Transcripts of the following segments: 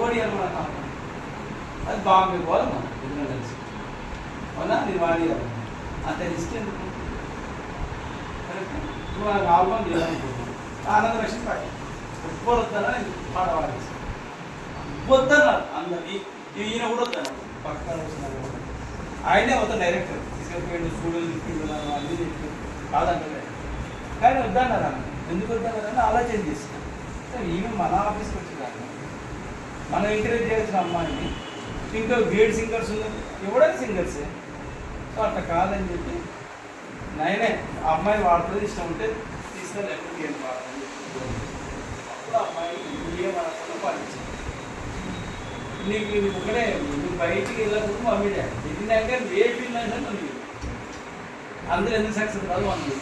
ఎవరు మన కావాలి అది బాంబే పోవాలి మనం ఇద్దరం కలిసి అవునా? నేను వాడియాలి అంత రిస్క్ ఎందుకు? కరెక్ట్ నువ్వు నాకు ఆల్బమ్ చేయాలనుకుంటున్నాను ఆనంద రక్షణ పాట ఎవ్వరు వద్దనా నేను పాట పాడేసి వద్దన్నారు అందరి ఈయన కూడా వద్దాను పక్కన కూర్చున్నారు ఆయనే వద్ద డైరెక్టర్ తీసుకెళ్ళిపోయిండు స్టూడియో తీసుకెళ్ళి అన్ని తీసుకెళ్ళి కాదంటే కానీ వద్దన్నారు? అన్న ఎందుకు వద్దన్నారని ఆలోచన చేసిన ఈమె మన ఆఫీస్కి వచ్చి కాదు మనం ఎంకరేజ్ చేయాల్సిన అమ్మాయిని ఇంకా గేడ్ సింగర్స్ ఉన్నారు ఎవడైనా సింగర్సే సో అట్లా కాదని చెప్పి నేనే ఆ అమ్మాయి వాడుతుంది ఇష్టం ఉంటే తీసుకొని ఎప్పుడు ఏం వాడుతుంది అప్పుడు అమ్మాయి ఏ అనకుండా పాటించింది నీకు ఇది ఒకటే నువ్వు బయటికి వెళ్ళకుండా మమ్మీ డాడీ వెళ్ళినాక ఏ ఫీల్ అయినా నన్ను అందరూ ఎందుకు సక్సెస్ కాదు అన్నది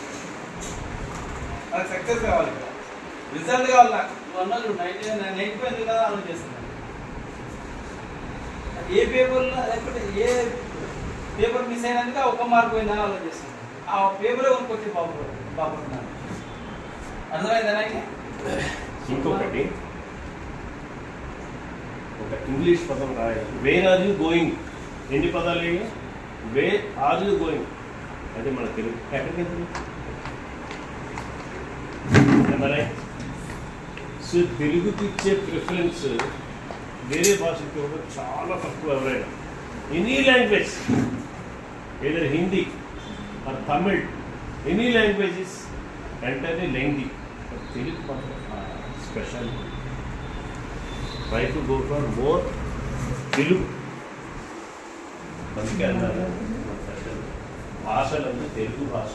నాకు సక్సెస్ కావాలి కదా రిజల్ట్ కావాలి నాకు నువ్వు అన్నది నైన్టీ నైన్ పోయింది కదా ఆలోచిస్తున్నాను ఏ పేపర్ లేకపోతే ఏ పేపర్ మిస్ అయినందుకు ఆ ఒక్క మార్క్ పోయిందని ఆలోచిస్తుంది. ఆ పేపరే కొనుక్కొచ్చి బాబు బాగుంటున్నాను అర్థమైందా నాకు ఇంకొకటి. ఒక ఇంగ్లీష్ పదం రాయాలి. వేర్ ఆర్ యూ గోయింగ్ ఎన్ని పదాలు ఏవి వే ఆర్ యూ గోయింగ్ అది మన తెలుగు. ఎక్కడికి సో తెలుగుకి ఇచ్చే ప్రిఫరెన్స్ వేరే భాషకి ఇవ్వడం చాలా తక్కువ ఎవరైనా. ఎనీ లాంగ్వేజ్ ఏదైనా Hindi or Tamil any languages entirely lengthy Telugu మాత్రం special try to go for more Telugu అందుకే అన్నారు భాషలన్నీ తెలుగు భాష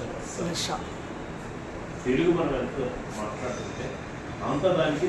తెలుగు మనం ఎంతో మాట్లాడుతుంటే అంత దానికి